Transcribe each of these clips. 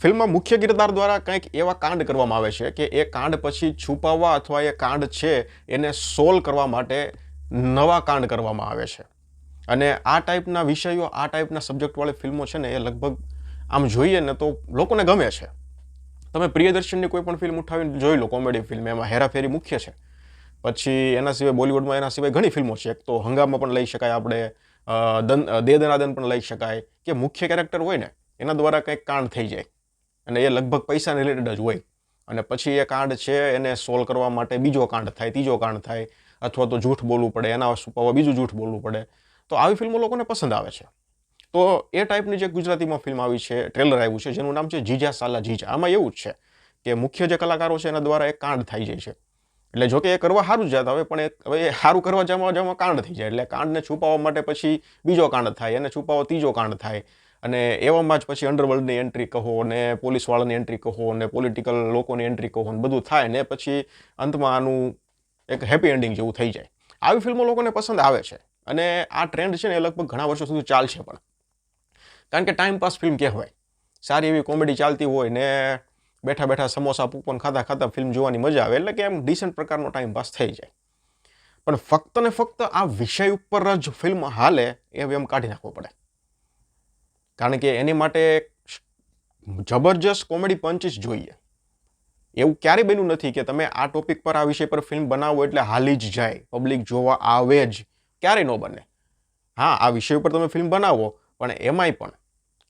ફિલ્મમાં મુખ્ય કિરદાર દ્વારા કંઈક એવા કાંડ કરવામાં આવે છે કે એ કાંડ પછી છુપાવવા અથવા એ કાંડ છે એને સોલ્વ કરવા માટે નવા કાંડ કરવામાં આવે છે. અને આ ટાઈપના વિષયો, આ ટાઈપના સબ્જેક્ટવાળી ફિલ્મો છે ને એ લગભગ આમ જોઈએ ને તો લોકોને ગમે છે. તમે પ્રિયદર્શનની કોઈ પણ ફિલ્મ ઉઠાવીને જોઈ લો, કોમેડી ફિલ્મ, એમાં હેરાફેરી મુખ્ય છે. પછી એના સિવાય બોલિવૂડમાં એના સિવાય ઘણી ફિલ્મો છે. એક તો હંગામા પણ લઈ શકાય આપણે દન દે દનાદન પણ લઈ શકાય કે મુખ્ય કેરેક્ટર હોય ને, એના દ્વારા કંઈક કાંડ થઈ જાય. અને એ લગભગ પૈસા રિલેટેડ જ હોય. અને પછી એ કાંડ છે, એને સોલ્વ કરવા માટે બીજો કાંડ થાય, ત્રીજો કાંડ થાય, અથવા તો જૂઠ બોલવું પડે, એના છુપાવવા બીજું જૂઠ બોલવું પડે. તો આવી ફિલ્મો લોકોને પસંદ આવે છે. તો એ ટાઈપની જે ગુજરાતીમાં ફિલ્મ આવી છે ટ્રેલર આવ્યું છે, જેનું નામ છે જીજા સાલા જીજા. આમાં એવું જ છે કે મુખ્ય જે કલાકારો છે, એના દ્વારા એક કાંડ થઈ જાય છે. એટલે જોકે એ કરવા સારું જ જતા હવે પણ હવે એ સારું કરવા જવા જવામાં કાંડ થઈ જાય. એટલે કાંડને છુપાવવા માટે પછી બીજો કાંડ થાય, એને છુપાવવા ત્રીજો કાંડ થાય. અને એવામાં જ પછી અંડરવર્લ્ડની એન્ટ્રી કહો ને પોલીસવાળાની એન્ટ્રી કહો ને પોલિટિકલ લોકોની એન્ટ્રી કહો ને બધું થાય ને પછી અંતમાં આનું એક હેપી એન્ડિંગ જેવું થઈ જાય. આવી ફિલ્મો લોકોને પસંદ આવે છે અને આ ટ્રેન્ડ છે ને એ લગભગ ઘણા વર્ષો સુધી ચાલશે પણ. કારણ કે ટાઈમ પાસ ફિલ્મ કહેવાય. સારી એવી કોમેડી ચાલતી હોય ને બેઠા બેઠા સમોસા પૂપન ખાતા ખાતા ફિલ્મ જોવાની મજા આવે, એટલે કે એમ ડિસન્ટ પ્રકારનો ટાઈમ પાસ થઈ જાય. પણ ફક્ત ને ફક્ત આ વિષય ઉપર જ ફિલ્મ હાલે, એ એમ કાઢી નાખવો પડે. કારણ કે એની માટે જબરજસ્ત કોમેડી પંચીસ જોઈએ. એવું ક્યારેય બન્યું નથી કે તમે આ ટોપિક પર આ વિષય પર ફિલ્મ બનાવો એટલે હાલી જ જાય. પબ્લિક જોવા આવે જ. ક્યારેય ન બને. હા, આ વિષય ઉપર તમે ફિલ્મ બનાવો, પણ એમાંય પણ.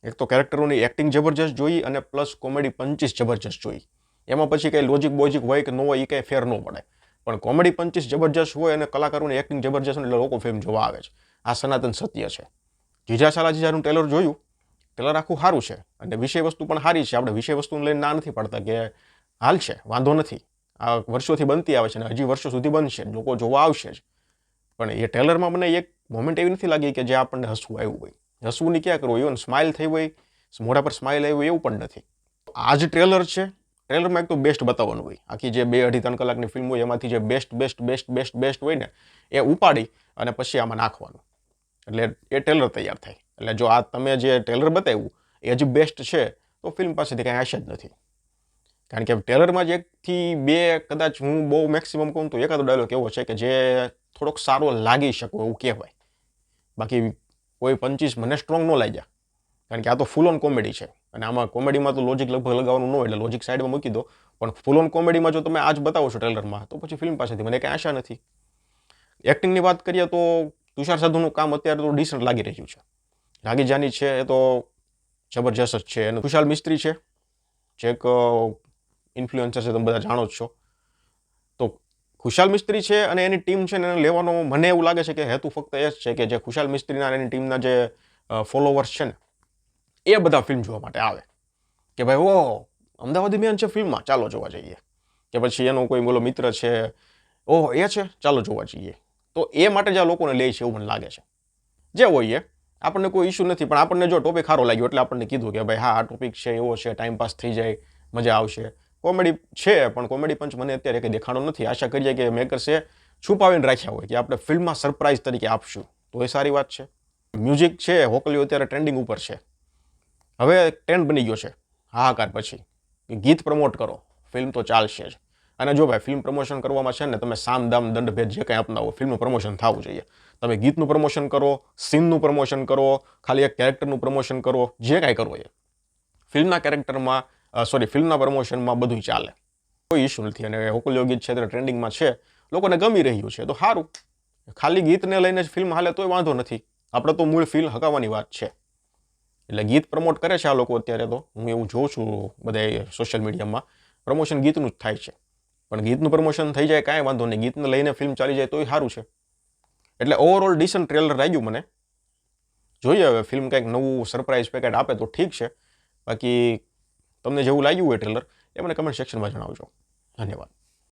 એક તો કેરેક્ટરોની એક્ટિંગ જબરજસ્ત જોઈ અને પ્લસ કોમેડી પંચીસ જબરજસ્ત જોઈ. એમાં પછી કંઈ લોજિક બોજિક હોય કે ન હોય એ કંઈ ફેર ન પડે. પણ કોમેડી પંચીસ જબરજસ્ત હોય અને કલાકારોની એક્ટિંગ જબરજસ્ત એટલે લોકો ફિલ્મ જોવા આવે છે. આ સનાતન સત્ય છે. જીજા સાલા જીજાનું ટેલર જોયું? ટેલર આખું સારું છે. અને વિષય વસ્તુ પણ સારી છે. આપણે વિષય વસ્તુને લઈને ના નથી પાડતા કે હાલ છે, વાંધો નથી. આ વર્ષોથી બનતી આવે છે અને હજી વર્ષો સુધી બનશે. લોકો જોવા આવશે જ. પણ એ ટેલરમાં મને એક મોમેન્ટ એવી નથી લાગી કે જે આપણને હસવું આવ્યું હોય. હસવું નહીં ક્યાં કરવું? એવું સ્માઇલ થઈ હોય, મોઢા પર સ્માઇલ આવી હોય એવું પણ નથી. આ જ ટ્રેલર છે. ટ્રેલરમાં એક તો બેસ્ટ બતાવવાનું હોય. આખી જે બે અઢી ત્રણ કલાકની ફિલ્મ હોય, એમાંથી જે best best best best best હોય ને, એ ઉપાડી અને પછી આમાં નાખવાનું. એટલે એ ટ્રેલર તૈયાર થાય. એટલે જો આ તમે જે ટેલર બતાવ્યું, એ હજી બેસ્ટ છે, તો ફિલ્મ પાસેથી કાંઈ આશા જ નથી. કારણ કે ટેલરમાં જ એકથી બે કદાચ હું બહુ મેક્સિમમ કહું તો એકાદો ડાયલોગ એવો છે કે જે થોડોક સારો લાગી શકો એવું કહેવાય. બાકી કોઈ પંચીસ મને સ્ટ્રોંગ ન લાગ્યા. કારણ કે આ તો ફૂલ ઓન કોમેડી છે. અને આમાં કોમેડીમાં તો લોજિક લગભગ લગાવવાનું ન હોય એટલે લોજિક સાઈડમાં મૂકી દો. પણ ફૂલ ઓન કોમેડીમાં જો તમે આજ બતાવો છો ટ્રેલરમાં તો પછી ફિલ્મ પાસેથી મને કાંઈ આશા નથી. એક્ટિંગની વાત કરીએ તો તુષાર સાધુનું કામ અત્યારે તો ડિસન્ટ લાગી રહ્યું છે. રાગી જાની છે એ તો જબરજસ્ત જ છે. અને ખુશાલ મિસ્ત્રી છે. જે એક ઇન્ફ્લુએન્સર છે, તમે બધા જાણો જ છો. તો ખુશાલ મિસ્ત્રી છે અને એની ટીમ છે ને એને લેવાનો મને એવું લાગે છે કે હેતુ ફક્ત એ જ છે કે જે ખુશાલ મિસ્ત્રીના એની ટીમના જે ફોલોવર્સ છે ને, એ બધા ફિલ્મ જોવા માટે આવે. કે ભાઈ ઓ અમદાવાદી મેન છે ફિલ્મમાં ચાલો જોવા જઈએ. કે પછી એનો કોઈ બોલો મિત્ર છે, ઓહ, એ છે? ચાલો જોવા જઈએ. તો એ માટે જ આ લોકોને લે છે એવું મને લાગે છે. જે હોય એ. આપણને કોઈ ઇશ્યુ નથી, પણ આપણને જો ટોપિક સારો લાગ્યો એટલે આપણને કીધું કે ભાઈ હા, આ ટોપિક છે, એવો છે ટાઈમ પાસ થઈ જાય, મજા આવશે. કોમેડી છે, પણ કોમેડી પંચ મને અત્યારે કંઈ દેખાણો નથી. આશા કરીએ કે મેકર્સે છુપાવીને રાખ્યા હોય, કે આપણે ફિલ્મમાં સરપ્રાઇઝ તરીકે આપશું. તો એ સારી વાત છે. મ્યુઝિક છે, હોકલીઓ અત્યારે ટ્રેન્ડિંગ ઉપર છે. હવે ટ્રેન્ડ બની ગયો છે, હાહાકાર પછી. ગીત પ્રમોટ કરો ફિલ્મ તો ચાલશે જ. અને જો ભાઈ ફિલ્મ પ્રમોશન કરવામાં છે ને, તમે સામ દામ દંડ ભેદ જે કંઈ અપનાવો ફિલ્મનું પ્રમોશન થવું જોઈએ. તમે ગીતનું પ્રમોશન કરો સીનનું પ્રમોશન કરો, ખાલી એક કેરેક્ટરનું પ્રમોશન કરો, જે કાંઈ કરો એ. ફિલ્મના કેરેક્ટરમાં સોરી ફિલ્મના પ્રમોશનમાં બધું ચાલે. કોઈ ઇશ્યુ નથી અને હોકલીઓ ગીત ક્ષેત્ર ટ્રેન્ડિંગમાં છે, લોકોને ગમી રહ્યું છે, તો સારું. ખાલી ગીતને લઈને જ ફિલ્મ હાલે તોય વાંધો નથી. આપણે તો મૂળ ફિલ્મ હકાવવાની વાત છે. એટલે ગીત પ્રમોટ કરે છે આ લોકો અત્યારે તો. હું એવું જોઉં છું બધા સોશિયલ મીડિયામાં પ્રમોશન ગીતનું જ થાય છે. પણ ગીતનું પ્રમોશન થઈ જાય કાંઈ વાંધો નહીં. ગીતને લઈને ફિલ્મ ચાલી જાય તોય સારું છે. એટલે ઓવરઓલ ડિસન્ટ ટ્રેલર લાગ્યું મને. જોઈએ હવે ફિલ્મ કંઈક નવું સરપ્રાઇઝ પેકેટ આપે તો ઠીક છે. બાકી તમને જેવું લાગ્યું હોય ટ્રેલર એ મને કમેન્ટ સેક્શનમાં જણાવજો. ધન્યવાદ.